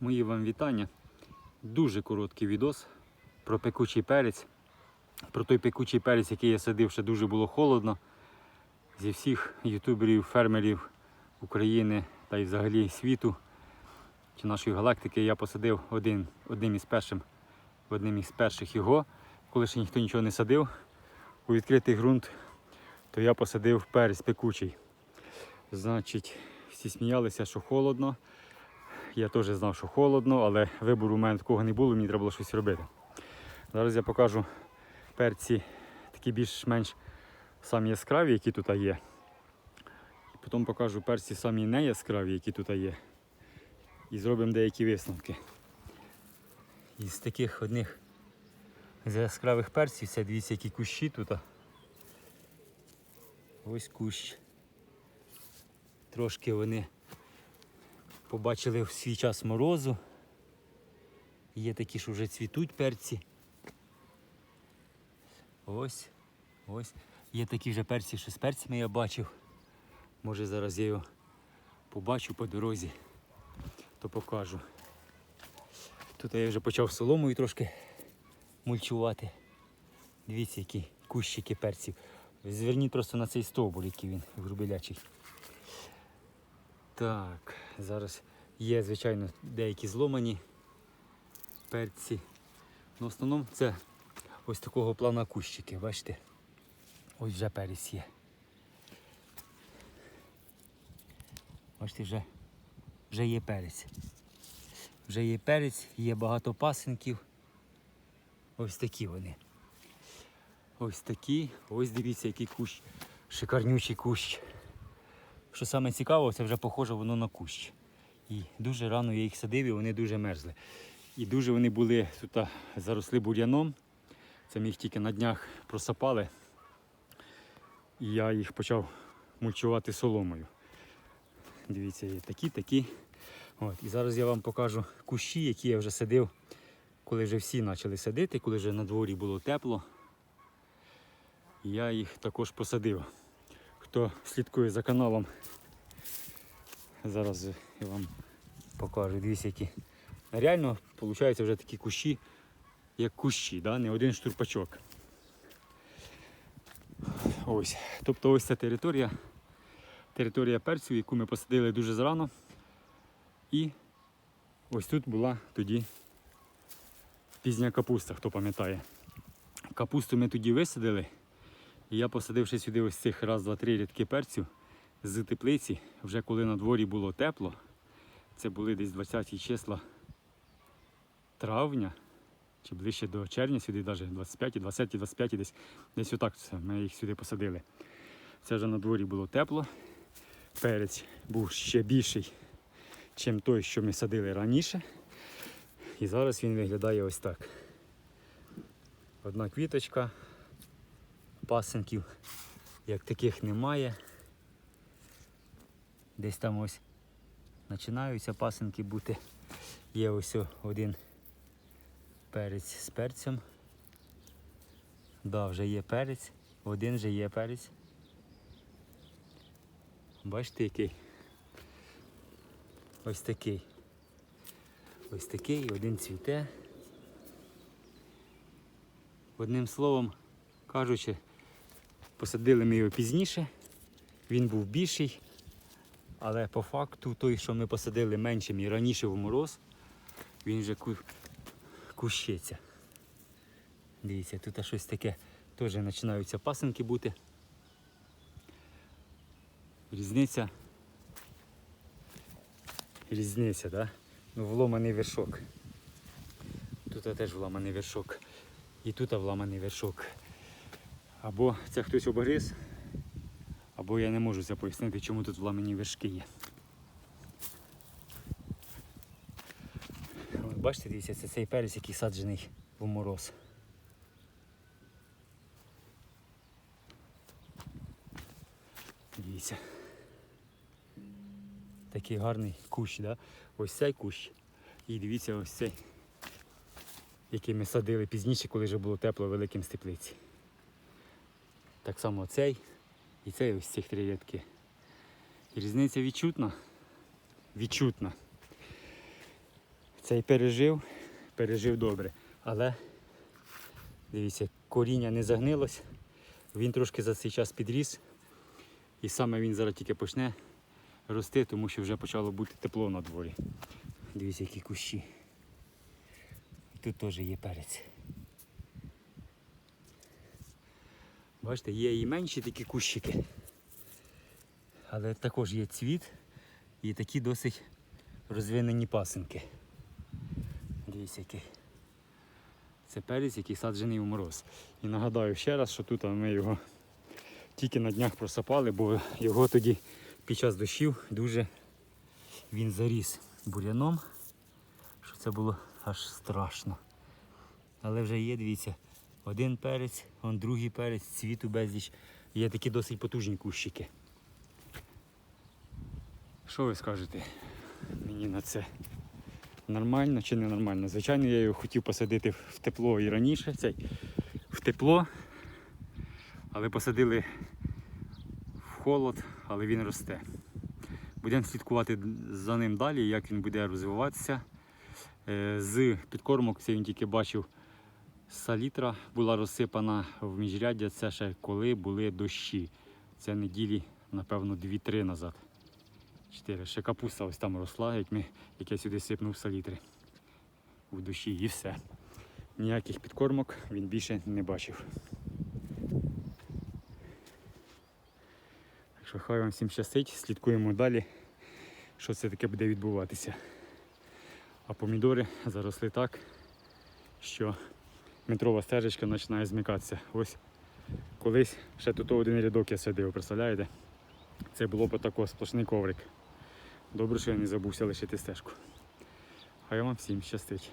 Мої вам вітання. Дуже короткий відос про пекучий перець. Про той пекучий перець, який я садив, ще дуже було холодно. Зі всіх ютуберів, фермерів України та й взагалі світу чи нашої галактики я посадив один, одним із першим, одним із перших його, коли ще ніхто нічого не садив у відкритий ґрунт, то я посадив перець пекучий. Значить, всі сміялися, що холодно. Я теж знав, що холодно, але вибору у мене такого не було, мені треба було щось робити. Зараз я покажу перці такі більш-менш самі яскраві, які тут є. Потім покажу перці самі не яскраві, які тут є. І зробимо деякі висновки. Із таких одних з яскравих перців, це дивіться, які кущі тут. Ось кущ. Трошки вони побачили в свій час морозу. Є такі, що вже цвітуть перці. Ось, ось. Є такі вже перці, що з перцями я бачив. Може зараз я його побачу по дорозі, то покажу. Тут я вже почав соломою трошки мульчувати. Дивіться, які кущики перців. Зверніть просто на цей стовбур, який він грубелячий. Так, зараз є, звичайно, деякі зломані перці. Ну, в основному це ось такого плана кущики, бачите? Ось вже перець є. Бачите, вже, вже є перець. Вже є перець, є багато пасинків. Ось такі вони. Ось такі. Ось дивіться, який кущ. Шикарнючий кущ. Що саме цікаво, це вже похоже воно на кущ. І дуже рано я їх садив і вони дуже мерзли. І дуже вони були тут заросли бур'яном. Це ми їх тільки на днях просапали. І я їх почав мульчувати соломою. Дивіться, є такі, такі. От. І зараз я вам покажу кущі, які я вже садив, коли вже всі почали садити, коли вже на дворі було тепло. Я їх також посадив. Хто слідкує за каналом, зараз я вам покажу. Дивіться, які. Реально, виходить, вже такі кущі, як кущі, да? не один штурпачок. Ось. Тобто ось ця територія, територія перцю, яку ми посадили дуже зарано. І ось тут була тоді пізня капуста, хто пам'ятає. Капусту ми тоді висадили. І я посадивши сюди ось цих раз, два, три рядки перцю з теплиці, вже коли на дворі було тепло, це були десь 20 числа травня, чи ближче до червня, сюди навіть 25, 20, 25, десь, десь отак це, ми їх сюди посадили. Це вже на дворі було тепло. Перець був ще більший, ніж той, що ми садили раніше. І зараз він виглядає ось так. Одна квіточка, пасенків, як таких немає. Десь там ось починаються пасенки бути. Є ось один перець з перцем. Да, вже є перець, один вже є перець. Бачите який? Ось такий. Ось такий, один цвіте. Одним словом кажучи, посадили ми його пізніше, він був більший, але по факту той, що ми посадили меншим і раніше в мороз, він вже ку- кущиться. Дивіться, тут щось таке теж починаються пасинки бути. Різниця. Різниця, да? Ну, вломаний вершок. Тут теж вламаний вершок. І тут вламаний вершок. Або це хтось обгриз, або я не можу це пояснити, чому тут вламані вершки є. Бачите, дивіться, це цей перець, який саджений в мороз. Дивіться. Такий гарний кущ, да? ось цей кущ. І дивіться ось цей, який ми садили пізніше, коли вже було тепло великим з теплиці. Так само цей і цей ось цих три рядки. Різниця відчутна. Відчутна. Цей пережив, пережив добре. Але дивіться, коріння не загнилось. Він трошки за цей час підріс. І саме він зараз тільки почне рости, тому що вже почало бути тепло на дворі. Дивіться, які кущі. Тут теж є перець. Бачите, є і менші такі кущики. Але також є цвіт і такі досить розвинені пасинки. Дивіться який. Це перець, який саджений у мороз. І нагадаю ще раз, що тут ми його тільки на днях просапали, бо його тоді під час дощів дуже він заріс буряном, що це було аж страшно. Але вже є, дивіться, один перець, он другий перець, цвіту безліч. Є такі досить потужні кущики. Що ви скажете мені на це? Нормально чи не нормально? Звичайно, я його хотів посадити в тепло і раніше, цей, в тепло, але посадили в холод, але він росте. Будемо слідкувати за ним далі, як він буде розвиватися. Е, З підкормок це він тільки бачив салітра була розсипана в міжряддя. Це ще коли були дощі. Це неділі, напевно, 2-3 назад. Чотири. Ще капуста ось там росла, як, ми, як я сюди сипнув салітри в душі і все. Ніяких підкормок він більше не бачив. Так що хай вам всім щастить, слідкуємо далі, що це таке буде відбуватися. А помідори заросли так, що метрова стежечка починає змикатися. Ось колись ще тут один рядок я садив, представляєте? Це було б тако сплошний коврик. Добре, що я не забувся лишити стежку. Хай вам всім щастить.